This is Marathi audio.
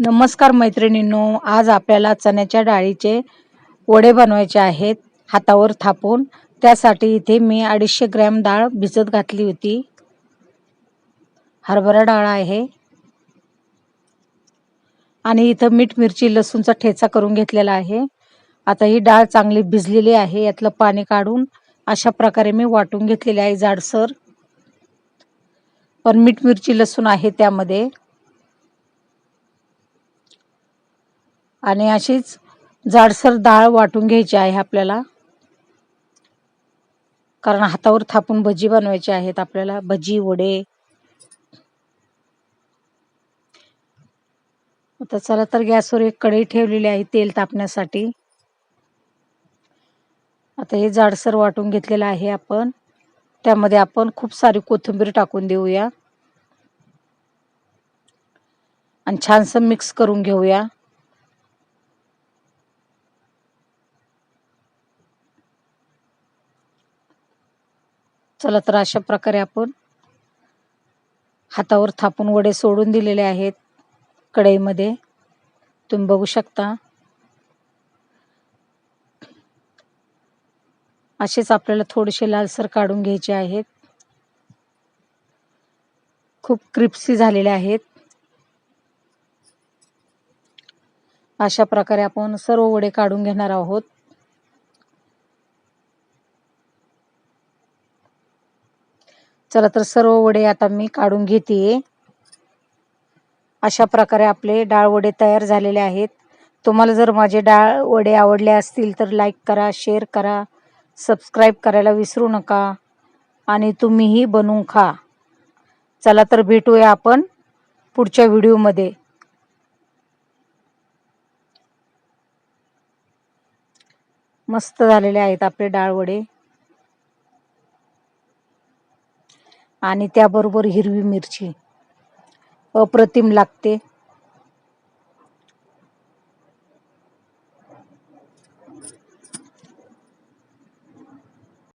नमस्कार मैत्रिणींनो आज आपल्याला चण्याच्या डाळीचे वडे बनवायचे आहेत हातावर थापून. त्यासाठी इथे मी अडीचशे ग्रॅम डाळ भिजत घातली होती. हरभरा डाळ आहे. आणि इथं मीठ मिरची लसूणचा ठेचा करून घेतलेला आहे. आता ही डाळ चांगली भिजलेली आहे. यातलं पाणी काढून अशा प्रकारे मी वाटून घेतलेली आहे जाडसर. पण मीठ मिरची लसूण आहे त्यामध्ये. आणि अशीच जाडसर डाळ वाटून घ्यायची आहे आपल्याला. कारण हातावर थापून भजी बनवायची आहेत आपल्याला. भजी वडे. आता चला तर गॅसवर एक कढई ठेवलेली आहे तेल तापण्यासाठी. आता हे जाडसर वाटून घेतलेलं आहे आपण. त्यामध्ये आपण खूप सारी कोथिंबीर टाकून देऊया. आणि छानसं मिक्स करून घेऊया. चला तर अशा प्रकारे आपण हातावर थापून वडे सोडून दिलेले आहेत कढईमध्ये. तुम्ही बघू शकता. असेच आपल्याला थोडेसे लालसर काढून घ्यायचे आहेत. खूप क्रिप्सी झालेले आहेत. अशा प्रकारे आपण सर्व वडे काढून घेणार आहोत. चला तर सर्व वडे आता मी काढून घेते अशा प्रकारे आपले डाळ वडे तयार झालेले आहेत. तुम्हाला जर माझे डाळ वडे आवडले असतील तर लाईक करा शेअर करा सबस्क्राईब करायला विसरू नका आणि तुम्हीही बनवून खा. चला तर भेटूया आपण पुढच्या व्हिडिओमध्ये मस्त झालेले आहेत आपले डाळवडे वडे आणि त्याबरोबर हिरवी मिरची. अप्रतिम लागते.